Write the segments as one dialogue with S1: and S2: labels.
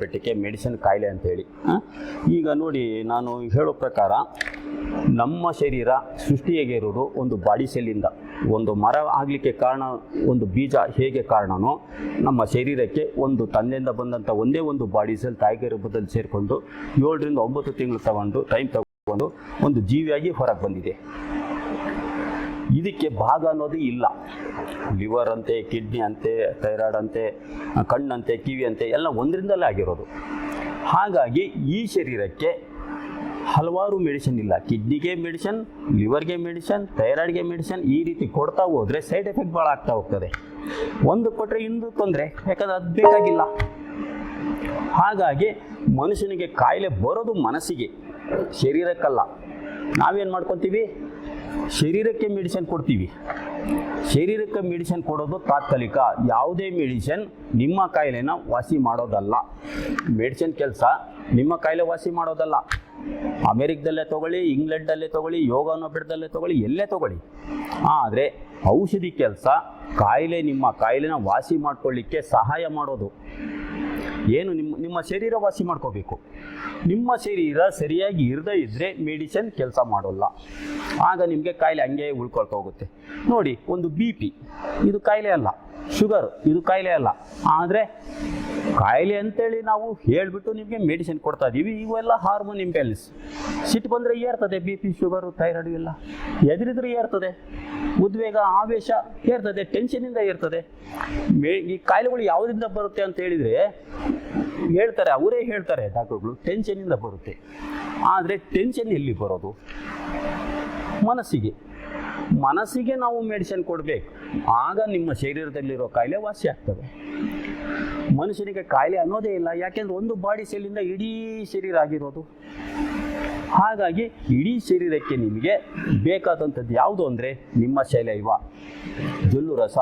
S1: ಬಿಟ್ಟಕ್ಕೆ medicine ಕಾಯಿಲೆ ಅಂತೇಳಿ. ಹೇಳಿ ಈಗ ನೋಡಿ, ನಾನು ಹೇಳೋ ಪ್ರಕಾರ ನಮ್ಮ ಶರೀರ ಸೃಷ್ಟಿಯಾಗಿ ಇರೋದು ಒಂದು ಬಾಡಿ ಸೆಲ್ಲಿಂದ ಒಂದು ಮರ ಆಗಲಿಕ್ಕೆ ಕಾರಣ, ಒಂದು ಬೀಜ ಹೇಗೆ ಕಾರಣನೋ ನಮ್ಮ ಶರೀರಕ್ಕೆ ಒಂದು ತಂದೆಯಿಂದ ಬಂದಂಥ ಒಂದೇ ಒಂದು ಬಾಡಿ ಸೆಲ್ ತಾಯಿಗೆ ರೂಪದಲ್ಲಿ ಸೇರಿಕೊಂಡು ಏಳರಿಂದ ಒಂಬತ್ತು ತಿಂಗಳು ತಗೊಂಡು ಟೈಮ್ ತಗೊಂಡು ಒಂದು ಜೀವಿಯಾಗಿ ಹೊರಗೆ ಬಂದಿದೆ. ಇದಕ್ಕೆ ಭಾಗ ಅನ್ನೋದು ಇಲ್ಲ. ಲಿವರ್ ಅಂತೆ, ಕಿಡ್ನಿ ಅಂತೆ, ಥೈರಾಯ್ಡ್ ಅಂತೆ ಕಣ್ಣಂತೆ ಕಿವಿ ಅಂತೆ, ಎಲ್ಲ ಒಂದರಿಂದಲೇ ಆಗಿರೋದು. ಹಾಗಾಗಿ ಈ ಶರೀರಕ್ಕೆ ಹಲವಾರು ಮೆಡಿಸಿನ್ ಇಲ್ಲ. ಕಿಡ್ನಿಗೆ ಮೆಡಿಸಿನ್ ಲಿವರ್ಗೆ ಮೆಡಿಸಿನ್ ಥೈರಾಯ್ಡ್ಗೆ ಮೆಡಿಸಿನ್ ಈ ರೀತಿ ಕೊಡ್ತಾ ಹೋದರೆ ಸೈಡ್ ಎಫೆಕ್ಟ್ ಭಾಳ ಆಗ್ತಾ ಹೋಗ್ತದೆ. ಒಂದು ಕೊಟ್ಟರೆ ಇಂದು ತೊಂದರೆ, ಯಾಕಂದ್ರೆ ಅದು ಬೇಕಾಗಿಲ್ಲ. ಹಾಗಾಗಿ ಮನುಷ್ಯನಿಗೆ ಕಾಯಿಲೆ ಬರೋದು ಮನಸ್ಸಿಗೆ, ಶರೀರಕ್ಕಲ್ಲ. ನಾವೇನು ಮಾಡ್ಕೊತೀವಿ? ಶರೀರಕ್ಕೆ ಮೆಡಿಸಿನ್ ಕೊಡ್ತೀವಿ. ಶರೀರಕ್ಕೆ ಮೆಡಿಸಿನ್ ಕೊಡೋದು ತಾತ್ಕಾಲಿಕ. ಯಾವುದೇ ಮೆಡಿಸಿನ್ ನಿಮ್ಮ ಕಾಯಿಲೆನ ವಾಸಿ ಮಾಡೋದಲ್ಲ. ಮೆಡಿಸಿನ್ ಕೆಲಸ ನಿಮ್ಮ ಕಾಯಿಲೆ ವಾಸಿ ಮಾಡೋದಲ್ಲ. ಅಮೆರಿಕದಲ್ಲೇ ತಗೊಳ್ಳಿ, ಇಂಗ್ಲೆಂಡಲ್ಲೇ ತಗೊಳ್ಳಿ ಯೋಗಾನೋಪೇಟದಲ್ಲೇ ತಗೊಳ್ಳಿ, ಎಲ್ಲೇ ತಗೊಳ್ಳಿ. ಆದರೆ ಔಷಧಿ ಕೆಲಸ ಕಾಯಿಲೆ ನಿಮ್ಮ ಕಾಯಿಲೆನ ವಾಸಿ ಮಾಡ್ಕೊಳ್ಳಿಕ್ಕೆ ಸಹಾಯ ಮಾಡೋದು. ಏನು ನಿಮ್ಮ ನಿಮ್ಮ ಶರೀರ ವಾಸಿ ಮಾಡ್ಕೋಬೇಕು. ನಿಮ್ಮ ಶರೀರ ಸರಿಯಾಗಿ ಇರದೇ ಇದ್ದರೆ ಮೆಡಿಸಿನ್ ಕೆಲಸ ಮಾಡೋಲ್ಲ. ಆಗ ನಿಮಗೆ ಕಾಯಿಲೆ ಹಂಗೆ ಉಳ್ಕೊಳ್ತಾ ಹೋಗುತ್ತೆ. ನೋಡಿ, ಒಂದು ಬಿ ಪಿ ಇದು ಕಾಯಿಲೆ ಅಲ್ಲ. ಶುಗರ್, ಇದು ಕಾಯಿಲೆ ಅಲ್ಲ. ಆದರೆ ಕಾಯಿಲೆ ಅಂತೇಳಿ ನಾವು ಹೇಳಿಬಿಟ್ಟು ನಿಮಗೆ ಮೆಡಿಸಿನ್ ಕೊಡ್ತಾ ಇದ್ದೀವಿ ಇವೆಲ್ಲ ಹಾರ್ಮೋನ್ ಇಂಬ್ಯಾಲೆನ್ಸ್ ಸಿಟ್ಟು ಬಂದರೆ ಏರ್ತದೆ ಬಿ ಪಿ ಶುಗರು ಥೈರಾಯ್ಡ್ ಎಲ್ಲ ಎದುರಿದ್ರೆ ಏರ್ತದೆ, ಉದ್ವೇಗ, ಆವೇಶ ಏರ್ತದೆ ಟೆನ್ಷನಿಂದ ಏರ್ತದೆ. ಮೇ, ಈ ಕಾಯಿಲೆಗಳು ಯಾವುದರಿಂದ ಬರುತ್ತೆ ಅಂತ ಹೇಳಿದರೆ ಹೇಳ್ತಾರೆ, ಅವರೇ ಹೇಳ್ತಾರೆ ಡಾಕ್ಟರ್ಗಳು ಟೆನ್ಷನಿಂದ ಬರುತ್ತೆ. ಆದರೆ ಟೆನ್ಷನ್ ಎಲ್ಲಿ ಬರೋದು? ಮನಸ್ಸಿಗೆ. ಮನಸ್ಸಿಗೆ ನಾವು ಮೆಡಿಸಿನ್ ಕೊಡಬೇಕು. ಆಗ ನಿಮ್ಮ ಶರೀರದಲ್ಲಿರೋ ಕಾಯಿಲೆ ವಾಸಿ ಆಗ್ತದೆ. ಮನುಷ್ಯನಿಗೆ ಕಾಯಿಲೆ ಅನ್ನೋದೇ ಇಲ್ಲ, ಯಾಕೆಂದ್ರೆ ಒಂದು ಬಾಡಿ ಸೆಲ್ಲಿಂದ ಇಡೀ ಶರೀರ ಆಗಿರೋದು. ಹಾಗಾಗಿ ಇಡೀ ಶರೀರಕ್ಕೆ ನಿಮಗೆ ಬೇಕಾದಂಥದ್ದು ಯಾವುದು ಅಂದರೆ ನಿಮ್ಮ ಶೈಲೈವ, ಜೊಲ್ಲು ರಸ,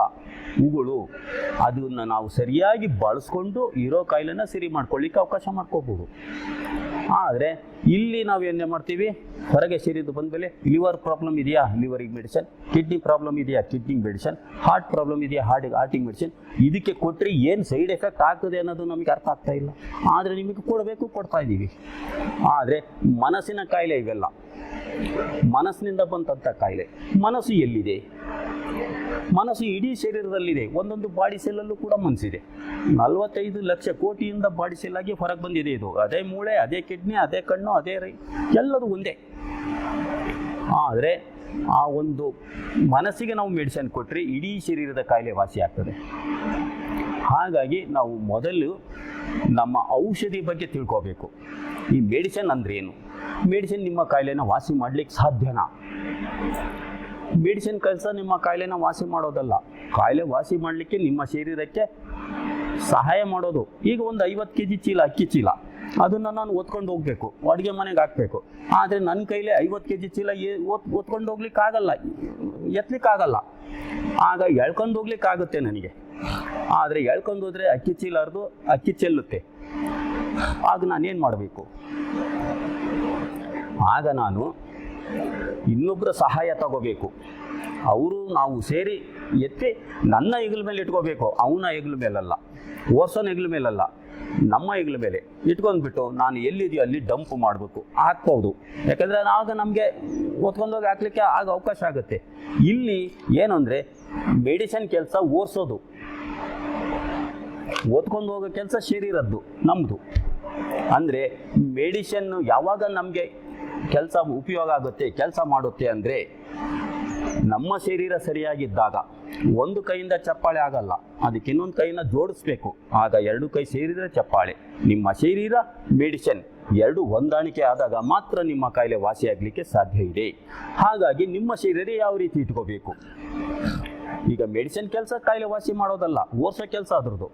S1: ಉಗುಳು. ಅದನ್ನು ನಾವು ಸರಿಯಾಗಿ ಬಳಸ್ಕೊಂಡು ಇರೋ ಕಾಯಿಲೆನ ಸರಿ ಮಾಡ್ಕೊಳ್ಳಿಕ್ಕೆ ಅವಕಾಶ ಮಾಡ್ಕೋಬೋದು. ಆದರೆ ಇಲ್ಲಿ ನಾವು ಏನೇ ಮಾಡ್ತೀವಿ? ಹೊರಗೆ ಸೇರಿದ್ದು ಬಂದಮೇಲೆ ಲಿವರ್ ಪ್ರಾಬ್ಲಮ್ ಇದೆಯಾ? ಲಿವರಿಗೆ ಮೆಡಿಸನ್ ಕಿಡ್ನಿ ಪ್ರಾಬ್ಲಮ್ ಇದೆಯಾ? ಕಿಡ್ನಿಗೆ ಮೆಡಿಸನ್ ಹಾರ್ಟ್ ಪ್ರಾಬ್ಲಮ್ ಇದೆಯಾ? ಹಾರ್ಟಿಗೆ ಹಾರ್ಟಿಗೆ ಮೆಡಿಸಿನ್ ಇದಕ್ಕೆ ಕೊಟ್ಟರೆ ಏನು ಸೈಡ್ ಎಫೆಕ್ಟ್ ಆಗ್ತದೆ ಅನ್ನೋದು ನಮಗೆ ಅರ್ಥ ಆಗ್ತಾ ಇಲ್ಲ. ಆದರೆ ನಿಮಗೆ ಕೊಡಬೇಕು, ಕೊಡ್ತಾ ಇದ್ದೀವಿ. ಆದರೆ ಮನಸ್ಸಿನ ಕಾಯಿಲೆ ಇವೆಲ್ಲ. ಮನಸ್ಸಿನಿಂದ ಬಂದಂಥ ಕಾಯಿಲೆ. ಮನಸ್ಸು ಎಲ್ಲಿದೆ? ಮನಸ್ಸು ಇಡೀ ಶರೀರದಲ್ಲಿದೆ. ಒಂದೊಂದು ಬಾಡಿ ಸೆಲ್ಲಲ್ಲೂ ಕೂಡ ಮನಸ್ಸಿದೆ ನಲವತ್ತೈದು ಲಕ್ಷ ಕೋಟಿಯಿಂದ ಬಾಡಿ ಸೆಲ್ ಆಗಿ ಹೊರಗೆ ಬಂದಿದೆ ಇದು. ಅದೇ ಮೂಳೆ, ಅದೇ ಕಿಡ್ನಿ ಅದೇ ಕಣ್ಣು, ಅದೇ ರೈ ಎಲ್ಲದು ಒಂದೇ. ಆದರೆ ಆ ಒಂದು ಮನಸ್ಸಿಗೆ ನಾವು ಮೆಡಿಸಿನ್ ಕೊಟ್ಟರೆ ಇಡೀ ಶರೀರದ ಕಾಯಿಲೆ ವಾಸಿ ಆಗ್ತದೆ. ಹಾಗಾಗಿ ನಾವು ಮೊದಲು ನಮ್ಮ ಔಷಧಿ ಬಗ್ಗೆ ತಿಳ್ಕೋಬೇಕು. ಈ ಮೆಡಿಸನ್ ಅಂದ್ರೆ ಏನು ಮೆಡಿಸಿನ್ ನಿಮ್ಮ ಕಾಯಿಲೆನ ವಾಸಿ ಮಾಡ್ಲಿಕ್ಕೆ ಸಾಧ್ಯನಾ? ಮೆಡಿಸಿನ್ ಕೆಲಸ ನಿಮ್ಮ ಕಾಯಿಲೆನ ವಾಸಿ ಮಾಡೋದಲ್ಲ. ಕಾಯಿಲೆ ವಾಸಿ ಮಾಡಲಿಕ್ಕೆ ನಿಮ್ಮ ಶರೀರಕ್ಕೆ ಸಹಾಯ ಮಾಡೋದು. ಈಗ ಒಂದು ಐವತ್ತು ಕೆ ಜಿ ಚೀಲ, ಅಕ್ಕಿ ಚೀಲ. ಅದನ್ನು ನಾನು ಒತ್ಕೊಂಡು ಹೋಗಬೇಕು. ಅಡುಗೆ ಮನೆಗೆ ಹಾಕಬೇಕು. ಆದರೆ ನನ್ನ ಕೈಲೇ ಐವತ್ತು ಕೆ ಜಿ ಚೀಲ ಏ- ಓದ್ಕೊಂಡು ಒತ್ಕೊಂಡು ಹೋಗ್ಲಿಕ್ಕೆ ಆಗಲ್ಲ. ಎತ್ತಲಿಕ್ಕಾಗಲ್ಲ ಆಗ ಎಳ್ಕೊಂಡು ಹೋಗ್ಲಿಕ್ಕೆ ಆಗುತ್ತೆ ನನಗೆ. ಆದರೆ ಎಳ್ಕೊಂಡು ಹೋದರೆ ಅಕ್ಕಿ ಚೀಲ ಹರಿದು, ಅಕ್ಕಿ ಚೆಲ್ಲುತ್ತೆ. ಆಗ ನಾನೇನು ಮಾಡಬೇಕು? ಆಗ ನಾನು ಇನ್ನೊಬ್ಬರ ಸಹಾಯ ತಗೋಬೇಕು. ಅವರು ನಾವು ಸೇರಿ ಎತ್ತಿ ನನ್ನ ಹೆಗಲ ಮೇಲೆ ಇಟ್ಕೋಬೇಕು. ಅವನ ಹೆಗಲ ಮೇಲಲ್ಲ ಓರ್ಸೋನ ಹೆಗಲ ಮೇಲಲ್ಲ, ನಮ್ಮ ಹೆಗಲ ಮೇಲೆ ಇಟ್ಕೊಂಡ್ಬಿಟ್ಟು ನಾನು ಎಲ್ಲಿದೆಯೋ ಅಲ್ಲಿ ಡಂಪ್ ಮಾಡಬೇಕು. ಹಾಕ್ಬೋದು ಯಾಕಂದರೆ ಆಗ ನಮಗೆ ಒತ್ಕೊಂಡೋಗಿ ಹಾಕ್ಲಿಕ್ಕೆ ಆಗ ಅವಕಾಶ ಆಗುತ್ತೆ. ಇಲ್ಲಿ ಏನು ಅಂದರೆ ಮೆಡಿಸಿನ್ ಕೆಲಸ ಓರ್ಸೋದು. ಓದ್ಕೊಂಡು ಹೋಗೋ ಕೆಲಸ ಶರೀರದ್ದು ನಮ್ಮದು ಅಂದರೆ ಮೆಡಿಷನ್ನು ಯಾವಾಗ ನಮಗೆ ಕೆಲಸ ಉಪಯೋಗ ಆಗುತ್ತೆ, ಕೆಲಸ ಮಾಡುತ್ತೆ ಅಂದರೆ ನಮ್ಮ ಶರೀರ ಸರಿಯಾಗಿದ್ದಾಗ ಒಂದು ಕೈಯಿಂದ ಚಪ್ಪಾಳೆ ಆಗಲ್ಲ, ಅದಕ್ಕೆ ಇನ್ನೊಂದು ಕೈಯಿಂದ ಜೋಡಿಸ್ಬೇಕು. ಆಗ ಎರಡು ಕೈ ಸೇರಿದರೆ ಚಪ್ಪಾಳೆ. ನಿಮ್ಮ ಶರೀರ ಮೆಡಿಸಿನ್ ಎರಡು ಹೊಂದಾಣಿಕೆ ಆದಾಗ ಮಾತ್ರ ನಿಮ್ಮ ಕಾಯಿಲೆ ವಾಸಿಯಾಗಲಿಕ್ಕೆ ಸಾಧ್ಯ ಇದೆ. ಹಾಗಾಗಿ ನಿಮ್ಮ ಶರೀರ ಯಾವ ರೀತಿ ಇಟ್ಕೋಬೇಕು? ಈಗ ಮೆಡಿಸಿನ್ ಕೆಲಸ ಕಾಯಿಲೆ ವಾಸಿ ಮಾಡೋದಲ್ಲ ಓರ್ಸೋ ಕೆಲಸ ಅದ್ರದ್ದು,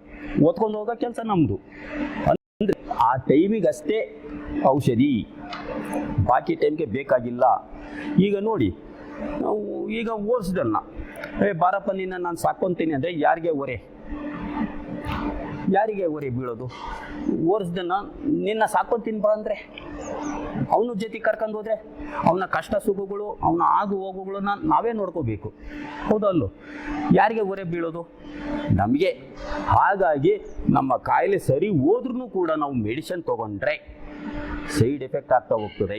S1: ಓದ್ಕೊಂಡು ಹೋಗೋ ಕೆಲಸ ನಮ್ಮದು ಅಂದರೆ ಆ ಟೈಮಿಗಷ್ಟೇ ಔಷಧಿ. ಬಾಕಿ ಟೈಮ್ಗೆ ಬೇಕಾಗಿಲ್ಲ. ಈಗ ನೋಡಿ, ನಾವು ಈಗ ಓರಿಸಿದಲ್ಲ ಏ, ಬಾರಪ್ಪ, ನಿನ್ನ ನಾನು ಸಾಕೊಂತೀನಿ ಅಂದರೆ ಯಾರಿಗೆ ಹೊರೆ? ಯಾರಿಗೆ ಹೊರೆ ಬೀಳೋದು? ಓರ್ಸ್ದನ್ನ ನಿನ್ನ ಸಾಕೊಂತೀನಿ ಬಾ ಅಂದರೆ. ಅವನ ಜೊತೆ ಕರ್ಕೊಂಡು ಹೋದ್ರೆ ಅವನ ಕಷ್ಟ ಸುಖಗಳು, ಅವನ ಆಗು ಹೋಗುಗಳನ್ನ ನಾವೇ ನೋಡ್ಕೋಬೇಕು. ಹೌದಲ್ಲೋ? ಯಾರಿಗೆ ಹೊರೆ ಬೀಳೋದು? ನಮಗೆ. ಹಾಗಾಗಿ ನಮ್ಮ ಕಾಯಿಲೆ ಸರಿ ಹೋದ್ರೂ ಕೂಡ ನಾವು ಮೆಡಿಸಿನ್ ತಗೊಂಡ್ರೆ ಸೈಡ್ ಎಫೆಕ್ಟ್ ಆಗ್ತಾ ಹೋಗ್ತದೆ.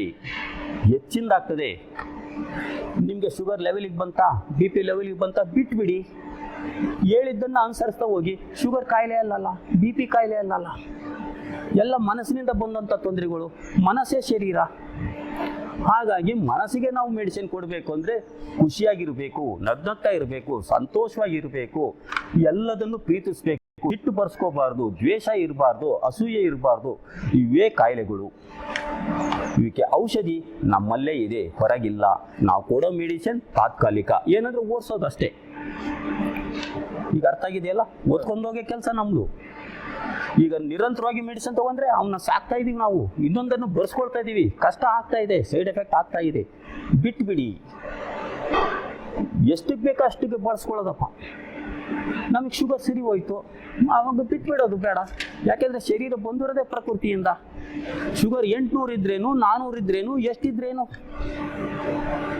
S1: ಹೆಚ್ಚಿಂದ ಆಗ್ತದೆ ನಿಮಗೆ ಶುಗರ್ ಲೆವೆಲಿಗೆ ಬಂತಾ ಬಿ ಪಿ ಲೆವೆಲಿಗೆ ಬಂತಾ ಬಿಟ್ಬಿಡಿ. ಹೇಳಿದ್ದನ್ನು ಅನುಸರಿಸ್ತಾ ಹೋಗಿ. ಶುಗರ್ ಕಾಯಿಲೆ ಅಲ್ಲಲ್ಲ ಬಿ ಪಿ ಕಾಯಿಲೆ ಅಲ್ಲಲ್ಲ. ಎಲ್ಲ ಮನಸ್ಸಿನಿಂದ ಬಂದಂಥ ತೊಂದರೆಗಳು ಮನಸ್ಸೇ ಶರೀರ. ಹಾಗಾಗಿ ಮನಸ್ಸಿಗೆ ನಾವು ಮೆಡಿಸಿನ್ ಕೊಡಬೇಕು ಅಂದರೆ ಖುಷಿಯಾಗಿರಬೇಕು ನಗ್ನಗ್ತಾ ಇರಬೇಕು, ಸಂತೋಷವಾಗಿರಬೇಕು, ಎಲ್ಲದನ್ನು ಪ್ರೀತಿಸ್ಬೇಕು. ಹಿಟ್ಟು ಬರ್ಸ್ಕೋಬಾರ್ದು, ದ್ವೇಷ ಇರಬಾರ್ದು, ಅಸೂಯೆ ಇರಬಾರ್ದು ಇವೇ ಕಾಯಿಲೆಗಳು. ಇವಕ್ಕೆ ಔಷಧಿ ನಮ್ಮಲ್ಲೇ ಇದೆ, ಹೊರಗಿಲ್ಲ. ನಾವು ಕೊಡೋ ಮೆಡಿಸಿನ್ ತಾತ್ಕಾಲಿಕ. ಏನಂದ್ರೆ ಓಡಿಸೋದಷ್ಟೇ. ಈಗ ಅರ್ಥ ಆಗಿದೆಯಲ್ಲ? ಓದ್ಕೊಂಡೋಗೋ ಕೆಲಸ ನಮ್ಮದು ಈಗ ನಿರಂತರವಾಗಿ ಮೆಡಿಸಿನ್ ತಗೊಂಡ್ರೆ ಅವನ್ನ ಸಾಕ್ತಾ ಇದೀವಿ ನಾವು. ಇನ್ನೊಂದನ್ನು ಬರ್ಸ್ಕೊಳ್ತಾ ಇದೀವಿ. ಕಷ್ಟ ಆಗ್ತಾ ಇದೆ ಸೈಡ್ ಎಫೆಕ್ಟ್ ಆಗ್ತಾ ಇದೆ. ಬಿಟ್ಬಿಡಿ. ಎಷ್ಟಕ್ಕೆ ಬೇಕೋ ಅಷ್ಟಕ್ಕೆ ಬಳಸ್ಕೊಳ್ಳೋದಪ್ಪ. ನಮಗೆ ಶುಗರ್ ಸರಿ ಹೋಯ್ತು. ಅವಾಗ ಬಿಟ್ಬಿಡೋದು ಬೇಡ. ಯಾಕೆಂದ್ರೆ ಶರೀರ ಬಂದಿರೋದೇ ಪ್ರಕೃತಿಯಿಂದ. ಶುಗರ್ ಎಂಟುನೂರು ಇದ್ರೇನು ನಾನ್ನೂರು ಇದ್ರೇನು, ಎಷ್ಟಿದ್ರೇನು?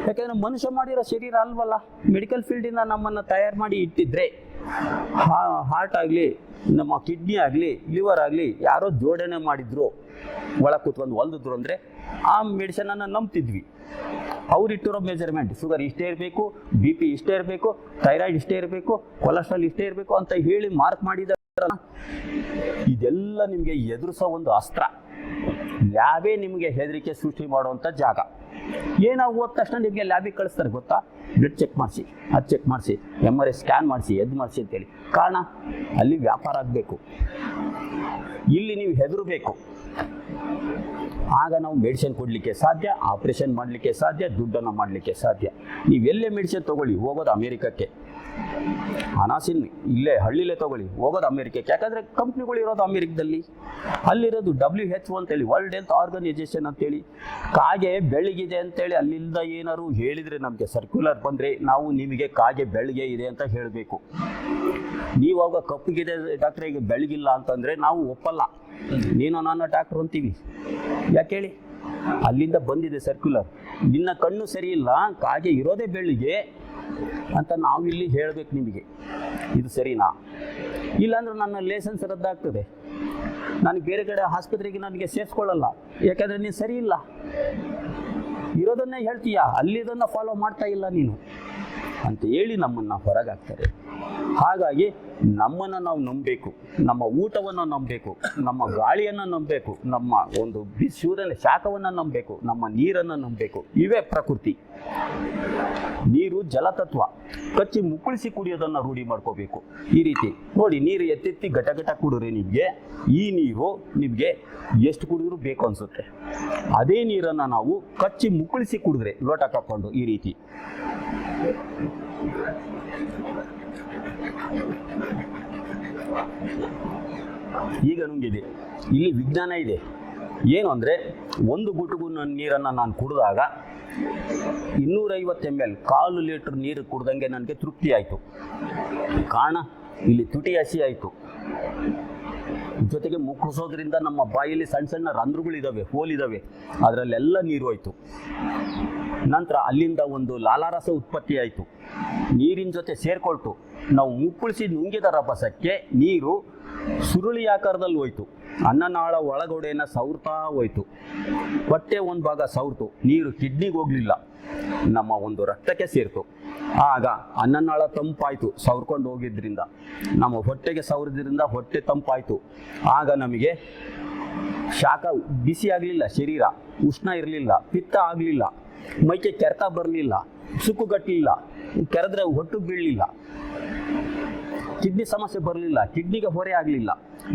S1: ಯಾಕೆಂದ್ರೆ ಮನುಷ್ಯ ಮಾಡಿರೋ ಶರೀರ ಅಲ್ವಲ್ಲ. ಮೆಡಿಕಲ್ ಫೀಲ್ಡಿಂದ ನಮ್ಮನ್ನು ತಯಾರು ಮಾಡಿ ಇಟ್ಟಿದ್ರೆ. ಹಾರ್ಟ್ ಆಗಲಿ, ನಮ್ಮ ಕಿಡ್ನಿ ಆಗಲಿ ಲಿವರ್ ಆಗಲಿ, ಯಾರೋ ಜೋಡಣೆ ಮಾಡಿದ್ರು. ಒಳ ಕೂತ್ಕೊಂಡು ಹೊಲ್ದಿದ್ರು ಅಂದರೆ ಆ ಮೆಡಿಸನನ್ನು ನಂಬ್ತಿದ್ವಿ. ಅವ್ರು ಇಟ್ಟಿರೋ ಮೆಜರ್ಮೆಂಟ್ ಶುಗರ್ ಇಷ್ಟೇ ಇರಬೇಕು ಬಿ ಪಿ ಇಷ್ಟೇ ಇರಬೇಕು ಥೈರಾಯ್ಡ್ ಇಷ್ಟೇ ಇರಬೇಕು ಕೊಲೆಸ್ಟ್ರಾಲ್ ಇಷ್ಟೇ ಇರಬೇಕು ಅಂತ ಹೇಳಿ ಮಾರ್ಕ್ ಮಾಡಿದ ಇದೆಲ್ಲ ನಿಮಗೆ ಎದುರಿಸೋ ಒಂದು ಅಸ್ತ್ರ. ಲ್ಯಾಬೇ ನಿಮಗೆ ಹೆದರಿಕೆ ಸೃಷ್ಟಿ ಮಾಡುವಂಥ ಜಾಗ. ಏನಾಗ ಹೋದ ತಕ್ಷಣ ನಿಮಗೆ ಲ್ಯಾಬಿಗೆ ಕಳಿಸ್ತಾರೆ ಗೊತ್ತಾ? ಬ್ಲಡ್ ಚೆಕ್ ಮಾಡಿಸಿ ಅದು ಚೆಕ್ ಮಾಡಿಸಿ ಎಂ ಆರ್ ಐ ಸ್ಕ್ಯಾನ್ ಮಾಡಿಸಿ, ಎದ್ದು ಮಾಡಿಸಿ ಅಂತೇಳಿ. ಕಾರಣ, ಅಲ್ಲಿ ವ್ಯಾಪಾರ ಆಗಬೇಕು. ಇಲ್ಲಿ ನೀವು ಹೆದರಬೇಕು. ಆಗ ನಾವು ಮೆಡಿಸಿನ್ ಕೊಡಲಿಕ್ಕೆ ಸಾಧ್ಯ ಆಪ್ರೇಷನ್ ಮಾಡಲಿಕ್ಕೆ ಸಾಧ್ಯ, ದುಡ್ಡನ್ನು ಮಾಡಲಿಕ್ಕೆ ಸಾಧ್ಯ. ನೀವು ಎಲ್ಲೇ ಮೆಡಿಸಿನ್ ತೊಗೊಳ್ಳಿ, ಹೋಗೋದು ಅಮೇರಿಕಕ್ಕೆ ಅನಾಸಿನ್ ಇಲ್ಲೇ ಹಳ್ಳಿಲೇ ತಗೊಳ್ಳಿ, ಹೋಗೋದು ಅಮೆರಿಕಕ್ಕೆ ಯಾಕಂದರೆ ಕಂಪ್ನಿಗಳು ಇರೋದು ಅಮೆರಿಕದಲ್ಲಿ. ಅಲ್ಲಿರೋದು ಡಬ್ಲ್ಯೂ ಎಚ್ ಅಂತೇಳಿ ವರ್ಲ್ಡ್ ಹೆಲ್ತ್ ಆರ್ಗನೈಸೇಷನ್ ಅಂತೇಳಿ. ಕಾಗೆ ಬೆಳಗಿದೆ ಅಂತೇಳಿ ಅಲ್ಲಿಂದ ಏನಾದ್ರು ಹೇಳಿದರೆ ನಮಗೆ ಸರ್ಕ್ಯುಲರ್ ಬಂದರೆ ನಾವು ನಿಮಗೆ ಕಾಗೆ ಬೆಳಗ್ಗೆ ಇದೆ ಅಂತ ಹೇಳಬೇಕು. ನೀವು ಅವಾಗ ಕಪ್ಪಗಿದೆ ಡಾಕ್ಟ್ರೆ ಈಗ ಬೆಳಗಿಲ್ಲ ಅಂತಂದರೆ ನಾವು ಒಪ್ಪಲ್ಲ. ನೀನು ನಾನು ಡಾಕ್ಟರ್ ಅಂತೀವಿ. ಯಾಕೆ ಹೇಳಿ? ಅಲ್ಲಿಂದ ಬಂದಿದೆ ಸರ್ಕ್ಯುಲರ್ ನಿನ್ನ ಕಣ್ಣು ಸರಿ ಇಲ್ಲ, ಕಾಗೆ ಇರೋದೇ ಬೆಳಿಗ್ಗೆ ಅಂತ ನಾವು ಇಲ್ಲಿ ಹೇಳಬೇಕು ನಿಮಗೆ. ಇದು ಸರಿನಾ? ಇಲ್ಲಾಂದ್ರೆ ನನ್ನ ಲೈಸೆನ್ಸ್ ರದ್ದಾಗ್ತದೆ. ನಾನು ಬೇರೆ ಕಡೆ ಆಸ್ಪತ್ರೆಗೆ ನನಗೆ ಸೇರಿಸ್ಕೊಳ್ಳಲ್ಲ. ಯಾಕಂದ್ರೆ ನೀನು ಸರಿ ಇಲ್ಲ. ಇರೋದನ್ನೇ ಹೇಳ್ತೀಯಾ? ಅಲ್ಲಿದನ್ನು ಫಾಲೋ ಮಾಡ್ತಾ ಇಲ್ಲ ನೀನು. ಅಂತ ಹೇಳಿ ನಮ್ಮನ್ನು ಹೊರಗಾಕ್ತಾರೆ. ಹಾಗಾಗಿ ನಮ್ಮನ್ನು ನಾವು ನಂಬಬೇಕು, ನಮ್ಮ ಊಟವನ್ನು ನಂಬಬೇಕು, ನಮ್ಮ ಗಾಳಿಯನ್ನು ನಂಬಬೇಕು, ನಮ್ಮ ಒಂದು ಸೂರ್ಯನ ಶಾಖವನ್ನು ನಂಬಬೇಕು, ನಮ್ಮ ನೀರನ್ನು ನಂಬಬೇಕು. ಇವೇ ಪ್ರಕೃತಿ. ನೀರು ಜಲತತ್ವ. ಕಚ್ಚಿ ಮುಕ್ಕಳಿಸಿ ಕುಡಿಯೋದನ್ನು ರೂಢಿ ಮಾಡ್ಕೋಬೇಕು. ಈ ರೀತಿ ನೋಡಿ, ನೀರು ಎತ್ತೆತ್ತಿ ಘಟ ಘಟ ಕುಡಿದ್ರೆ ನಿಮಗೆ ಈ ನೀರು ನಿಮಗೆ ಎಷ್ಟು ಕುಡಿದ್ರು ಬೇಕು ಅನಿಸುತ್ತೆ. ಅದೇ ನೀರನ್ನು ನಾವು ಕಚ್ಚಿ ಮುಕ್ಕಳಿಸಿ ಕುಡಿದ್ರೆ ಲೋಟ ಕಕ್ಕೊಂಡು ಈ ರೀತಿ. ಈಗ ನುಂಗಿದೆ. ಇಲ್ಲಿ ವಿಜ್ಞಾನ ಇದೆ. ಏನು ಅಂದರೆ ಒಂದು ಗುಟುಗು ನೀರನ್ನು ನಾನು ಕುಡಿದಾಗ ಇನ್ನೂರೈವತ್ತು ಎಂ ಎಲ್ ಕಾಲು ಲೀಟ್ರ್ ನೀರು ಕುಡ್ದಂಗೆ ನನಗೆ ತೃಪ್ತಿ ಆಯಿತು. ಕಾರಣ, ಇಲ್ಲಿ ತುಟಿ ಹಸಿ ಆಯಿತು. ಜೊತೆಗೆ ಮುಕ್ಕಳಿಸೋದ್ರಿಂದ ನಮ್ಮ ಬಾಯಲ್ಲಿ ಸಣ್ಣ ಸಣ್ಣ ರಂಧ್ರಗಳಿದ್ದಾವೆ ಹೋಲಿದ್ದಾವೆ ಅದರಲ್ಲೆಲ್ಲ ನೀರು ಹೋಯ್ತು. ನಂತರ ಅಲ್ಲಿಂದ ಒಂದು ಲಾಲಾರಸ ಉತ್ಪತ್ತಿ ಆಯಿತು. ನೀರಿನ ಜೊತೆ ಸೇರ್ಕೊಳ್ತು. ನಾವು ಮುಕ್ಕಳಿಸಿ ನುಂಗಿದ ರಭಸಕ್ಕೆ ನೀರು ಸುರುಳಿ ಆಕಾರದಲ್ಲಿ ಹೋಯ್ತು. ಅನ್ನನಾಳ ಒಳಗೊಡೆಯನ್ನು ಸವರ್ತಾ ಹೋಯ್ತು. ಹೊಟ್ಟೆ ಒಂದು ಭಾಗ ಸವರ್ತು. ನೀರು ಕಿಡ್ನಿಗೆ ಹೋಗಲಿಲ್ಲ. ನಮ್ಮ ಒಂದು ರಕ್ತಕ್ಕೆ ಸೇರಿತು. ಆಗ ಅನ್ನನಾಳ ತಂಪಾಯ್ತು, ಸವರ್ಕೊಂಡು ಹೋಗಿದ್ರಿಂದ. ನಮ್ಮ ಹೊಟ್ಟೆಗೆ ಸವರಿದ್ರಿಂದ ಹೊಟ್ಟೆ ತಂಪಾಯ್ತು. ಆಗ ನಮಗೆ ಶಾಖ ಬಿಸಿ ಆಗಲಿಲ್ಲ, ಶರೀರ ಉಷ್ಣ ಇರಲಿಲ್ಲ, ಪಿತ್ತ ಆಗಲಿಲ್ಲ, ಮೈಕೆ ಕೆರೆತ ಬರಲಿಲ್ಲ ಸುಕ್ಕುಗಟ್ಟಲಿಲ್ಲ ಕೆರೆದ್ರೆ ಹೊಟ್ಟು ಬೀಳಲಿಲ್ಲ, ಕಿಡ್ನಿ ಸಮಸ್ಯೆ ಬರಲಿಲ್ಲ, ಕಿಡ್ನಿಗೆ ಹೊರೆ ಆಗಲಿಲ್ಲ.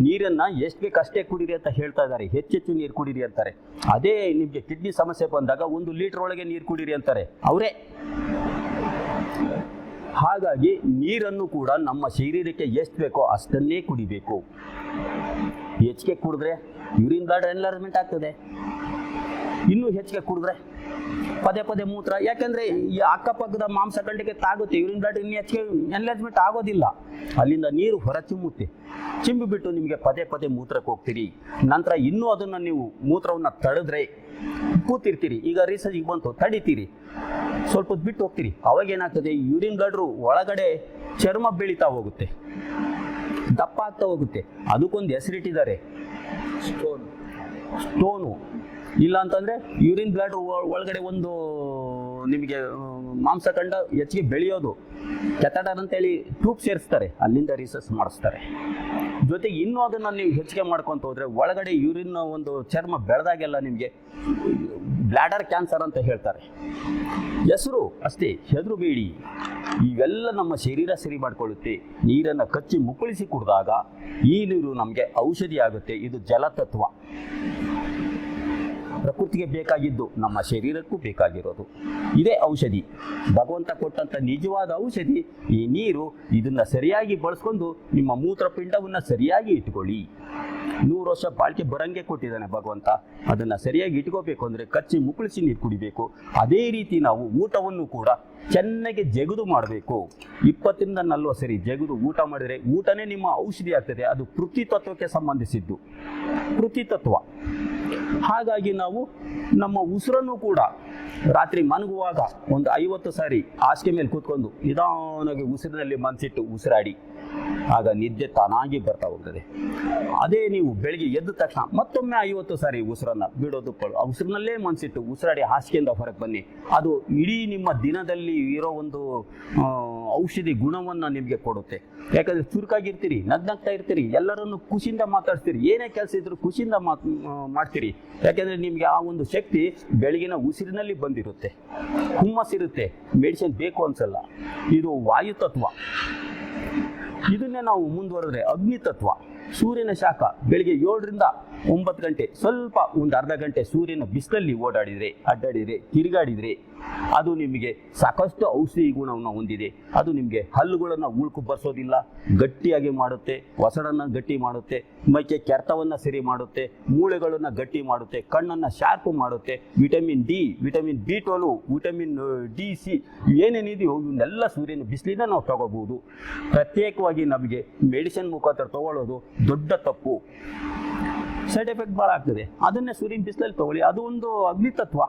S1: ನೀರನ್ನ ಎಷ್ಟು ಬೇಕು ಅಷ್ಟೇ ಕುಡೀರಿ ಅಂತ ಹೇಳ್ತಾ ಇದ್ದಾರೆ ಹೆಚ್ಚೆಚ್ಚು ನೀರು ಕುಡೀರಿ ಅಂತಾರೆ. ಅದೇ ನಿಮಗೆ ಕಿಡ್ನಿ ಸಮಸ್ಯೆ ಬಂದಾಗ ಒಂದು ಲೀಟ್ರ್ ಒಳಗೆ ನೀರು ಕುಡೀರಿ ಅಂತಾರೆ, ಅವರೇ. ಹಾಗಾಗಿ ನೀರನ್ನು ಕೂಡ ನಮ್ಮ ಶರೀರಕ್ಕೆ ಎಷ್ಟು ಬೇಕೋ ಅಷ್ಟನ್ನೇ ಕುಡಿಬೇಕು. ಹೆಚ್ಚಿಗೆ ಕುಡಿದ್ರೆ ಯೂರಿನ್ ಬ್ಲಡ್ ಎನ್ಲಾರ್ಜ್ಮೆಂಟ್ ಆಗ್ತದೆ. ಇನ್ನೂ ಹೆಚ್ಚಿಗೆ ಕುಡಿದ್ರೆ ಪದೇ ಪದೇ ಮೂತ್ರ, ಯಾಕಂದ್ರೆ ಈ ಅಕ್ಕಪಕ್ಕದ ಮಾಂಸ ಗಂಟೆಗೆ ತಾಗುತ್ತೆ, ಯೂರಿನ್ ಬ್ಲಡ್ ಇನ್ನು ಹೆಚ್ಚಿಗೆ ಎನ್ಲಾಜ್ಮೆಂಟ್ ಆಗೋದಿಲ್ಲ. ಅಲ್ಲಿಂದ ನೀರು ಹೊರ ಚಿಮ್ಮುತ್ತೆ ಚಿಮ್ಮಿ ಬಿಟ್ಟು ನಿಮಗೆ ಪದೇ ಪದೇ ಮೂತ್ರಕ್ಕೆ ಹೋಗ್ತೀರಿ. ನಂತರ ಇನ್ನೂ ಅದನ್ನು ನೀವು ಮೂತ್ರವನ್ನು ತಡೆದ್ರೆ ಕೂತಿರ್ತೀರಿ. ಈಗ ರಿಸರ್ಚಿಗೆ ಬಂತು ತಡಿತೀರಿ. ಸ್ವಲ್ಪ ಬಿಟ್ಟು ಹೋಗ್ತೀರಿ. ಅವಾಗ ಏನಾಗ್ತದೆ ಯೂರಿನ್ ಬ್ಲಡ್ರು ಒಳಗಡೆ ಚರ್ಮ ಬೆಳೀತಾ ಹೋಗುತ್ತೆ. ದಪ್ಪ ಆಗ್ತಾ ಹೋಗುತ್ತೆ. ಅದಕ್ಕೊಂದು ಹೆಸರಿಟ್ಟಿದ್ದಾರೆ.
S2: ಸ್ಟೋನ್
S1: ಸ್ಟೋನು ಇಲ್ಲ ಅಂತಂದ್ರೆ ಯೂರಿನ್ ಬ್ಲಡ್ ಒಳಗಡೆ ಒಂದು ನಿಮಗೆ ಮಾಂಸ ಕಂಡ ಹೆಚ್ಚಿಗೆ ಬೆಳೆಯೋದು. ಕೆಥಡರ್ ಅಂತೇಳಿ ಟ್ಯೂಬ್ ಸೇರಿಸ್ತಾರೆ, ಅಲ್ಲಿಂದ ರಿಸರ್ಚ್ ಮಾಡಿಸ್ತಾರೆ. ಜೊತೆಗೆ ಇನ್ನೂ ಅದನ್ನು ನೀವು ಹೆಚ್ಚಿಗೆ ಮಾಡ್ಕೊತ ಹೋದರೆ ಒಳಗಡೆ ಯೂರಿನ್ ಒಂದು ಚರ್ಮ ಬೆಳೆದಾಗೆಲ್ಲ ನಿಮಗೆ ಬ್ಲ್ಯಾಡರ್ ಕ್ಯಾನ್ಸರ್ ಅಂತ ಹೇಳ್ತಾರೆ. ಹೆಸರು ಅಷ್ಟೇ, ಹೆದರು ಬೇಡಿ. ಇವೆಲ್ಲ ನಮ್ಮ ಶರೀರ ಸರಿ ಮಾಡಿಕೊಳ್ಳುತ್ತೆ. ನೀರನ್ನು ಕಚ್ಚಿ ಮುಕ್ಕಳಿಸಿ ಕುಡಿದಾಗ ಈ ನೀರು ನಮಗೆ ಔಷಧಿ ಆಗುತ್ತೆ. ಇದು ಜಲತತ್ವ. ಪ್ರಕೃತಿಗೆ ಬೇಕಾಗಿದ್ದು, ನಮ್ಮ ಶರೀರಕ್ಕೂ ಬೇಕಾಗಿರೋದು. ಇದೇ ಔಷಧಿ. ಭಗವಂತ ಕೊಟ್ಟಂಥ ನಿಜವಾದ ಔಷಧಿ, ಈ ನೀರು ಇದನ್ನು ಸರಿಯಾಗಿ ಬಳಸ್ಕೊಂಡು ನಿಮ್ಮ ಮೂತ್ರಪಿಂಡವನ್ನು ಸರಿಯಾಗಿ ಇಟ್ಕೊಳ್ಳಿ. ನೂರು ವರ್ಷ ಬಾಳಿಕೆ ಬರಂಗೆ ಕೊಟ್ಟಿದ್ದಾನೆ ಭಗವಂತ. ಅದನ್ನು ಸರಿಯಾಗಿ ಇಟ್ಕೋಬೇಕು ಅಂದರೆ ಕಚ್ಚಿ ಮುಕ್ಕಳಿಸಿ ನೀರು ಕುಡಿಬೇಕು. ಅದೇ ರೀತಿ ನಾವು ಊಟವನ್ನು ಕೂಡ ಚೆನ್ನಾಗಿ ಜಗದು ಮಾಡಬೇಕು. ಇಪ್ಪತ್ತರಿಂದ ನಲ್ವತ್ತು ಸರಿ ಜಗದು ಊಟ ಮಾಡಿದರೆ ಊಟನೇ ನಿಮ್ಮ ಔಷಧಿ ಆಗ್ತದೆ. ಅದು ಪೃಥ್ವಿ ತತ್ವಕ್ಕೆ ಸಂಬಂಧಿಸಿದ್ದು. ಪೃಥ್ವಿ ತತ್ವ. ಹಾಗಾಗಿ ನಾವು ನಮ್ಮ ಉಸಿರನ್ನು ಕೂಡ ರಾತ್ರಿ ಮನಗುವಾಗ ಒಂದು ಐವತ್ತು ಸಾರಿ ಹಾಸಿಗೆ ಮೇಲೆ ಕೂತ್ಕೊಂಡು ನಿಧಾನವಾಗಿ ಉಸಿರಿನಲ್ಲಿ ಮನಸ್ಸಿಟ್ಟು ಉಸಿರಾಡಿ, ಆಗ ನಿದ್ದೆ ತಾನಾಗಿ ಬರ್ತಾ ಹೋಗ್ತದೆ. ಅದೇ ನೀವು ಬೆಳಿಗ್ಗೆ ಎದ್ದ ತಕ್ಷಣ ಮತ್ತೊಮ್ಮೆ ಐವತ್ತು ಸಾರಿ ಉಸಿರನ್ನ ಬಿಡೋದು ಆ ಉಸಿರಿನಲ್ಲೇ ಮನಸ್ಸಿಟ್ಟು ಉಸಿರಾಡಿ ಹಾಸಿಗೆಯಿಂದ ಹೊರಗೆ ಬನ್ನಿ. ಅದು ಇಡೀ ನಿಮ್ಮ ದಿನದಲ್ಲಿ ಇರೋ ಒಂದು ಔಷಧಿ ಗುಣವನ್ನು ನಿಮಗೆ ಕೊಡುತ್ತೆ. ಯಾಕಂದರೆ ಚುರುಕಾಗಿರ್ತೀರಿ, ನಗ್ನಗ್ತಾ ಇರ್ತೀರಿ, ಎಲ್ಲರನ್ನು ಖುಷಿಯಿಂದ ಮಾತಾಡ್ತೀರಿ ಏನೇ ಕೆಲಸ ಇದ್ರೂ ಖುಷಿಯಿಂದ ಮಾತ್ ಮಾಡ್ತೀರಿ. ಯಾಕೆಂದರೆ ನಿಮಗೆ ಆ ಒಂದು ಶಕ್ತಿ ಬೆಳಗಿನ ಉಸಿರಿನಲ್ಲಿ ಬಂದಿರುತ್ತೆ. ಹುಮ್ಮಸ್ಸಿರುತ್ತೆ ಮೆಡಿಸಿನ್ ಬೇಕು ಅನ್ಸಲ್ಲ. ಇದು ವಾಯು ತತ್ವ. ಇದನ್ನೇ ನಾವು ಮುಂದುವರೆದ್ರೆ ಅಗ್ನಿ ತತ್ವ. ಸೂರ್ಯನ ಶಾಖ ಬೆಳಿಗ್ಗೆ ಏಳರಿಂದ ಒಂಬತ್ತು ಗಂಟೆ. ಸ್ವಲ್ಪ ಒಂದು ಅರ್ಧ ಗಂಟೆ ಸೂರ್ಯನ ಬಿಸಿಲಲ್ಲಿ ಓಡಾಡಿದರೆ, ಅಡ್ಡಾಡಿದರೆ, ತಿರುಗಾಡಿದರೆ ಅದು ನಿಮಗೆ ಸಾಕಷ್ಟು ಔಷಧಿ ಗುಣವನ್ನು ಹೊಂದಿದೆ. ಅದು ನಿಮಗೆ ಹಲ್ಲುಗಳನ್ನು ಉಳ್ಕು ಬರ್ಸೋದಿಲ್ಲ. ಗಟ್ಟಿಯಾಗಿ ಮಾಡುತ್ತೆ, ಒಸಡನ್ನು ಗಟ್ಟಿ ಮಾಡುತ್ತೆ, ಮೈಕೆ ಕೆರೆತವನ್ನು ಸರಿ ಮಾಡುತ್ತೆ, ಮೂಳೆಗಳನ್ನು ಗಟ್ಟಿ ಮಾಡುತ್ತೆ, ಕಣ್ಣನ್ನು ಶಾರ್ಪ್ ಮಾಡುತ್ತೆ. Vitamin D, vitamin B twelve vitamin D, C ಏನೇನಿದೆಯೋ ಇವನ್ನೆಲ್ಲ ಸೂರ್ಯನ ಬಿಸಿಲಿಂದ ನಾವು ತಗೋಬಹುದು. ಪ್ರತ್ಯೇಕವಾಗಿ ನಮಗೆ ಮೆಡಿಸಿನ್ ಮುಖಾಂತರ ತಗೊಳ್ಳೋದು ದೊಡ್ಡ ತಪ್ಪು. ಸೈಡ್ ಎಫೆಕ್ಟ್ ಭಾಳ ಆಗ್ತದೆ. ಅದನ್ನೇ ಸೂರ್ಯನ ಬಿಸಿಲಲ್ಲಿ ತಗೊಳ್ಳಿ. ಅದು ಒಂದು ಅಗ್ನಿ ತತ್ವ